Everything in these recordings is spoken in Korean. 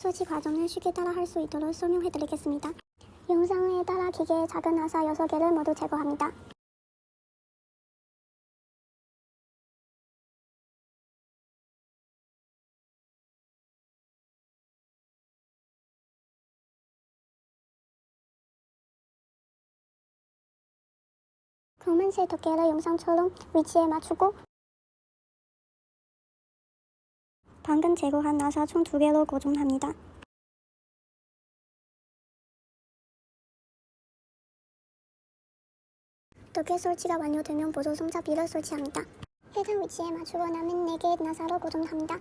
설치 과정을 쉽게 따라 할 수 있도록 설명해 드리겠습니다. 영상에 따라 기계의 작은 나사 6개를 모두 제거합니다. 검은색 두께를 영상처럼 위치에 맞추고 방금 제거한 나사 총 두 개로 고정합니다. 두 개 설치가 완료되면 보조 손잡이를 설치합니다. 해당 위치에 맞추고 남은 4개의 나사로 고정합니다.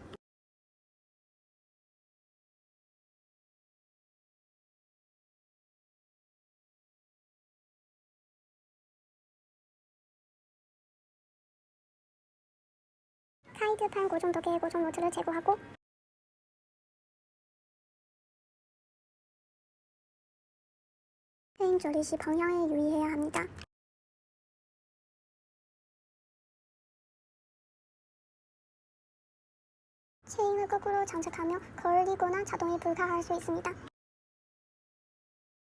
카이드판 고정 두 개의 고정 노트를 제거하고 체인 조리 시 방향에 유의해야 합니다. 체인을 거꾸로 장착하며 걸리거나 자동이 불가할 수 있습니다.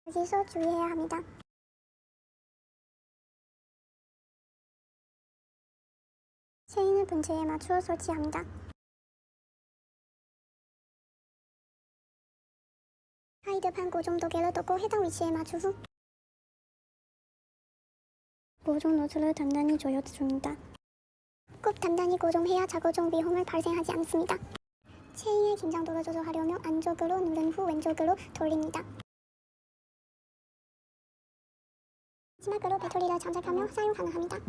여기서 주의해야 합니다. 체인을 분체에 맞추어 설치합니다. 하이드판 고정 도개를 덮고 해당 위치에 맞춘 후 고정 노즐을 단단히 조여 줍니다. 꼭 단단히 고정해야 자고정 위험을 발생하지 않습니다. 체인의 긴장도를 조절하려면 안쪽으로 누른 후 왼쪽으로 돌립니다. 마지막으로 배터리를 장착하며 사용 가능합니다.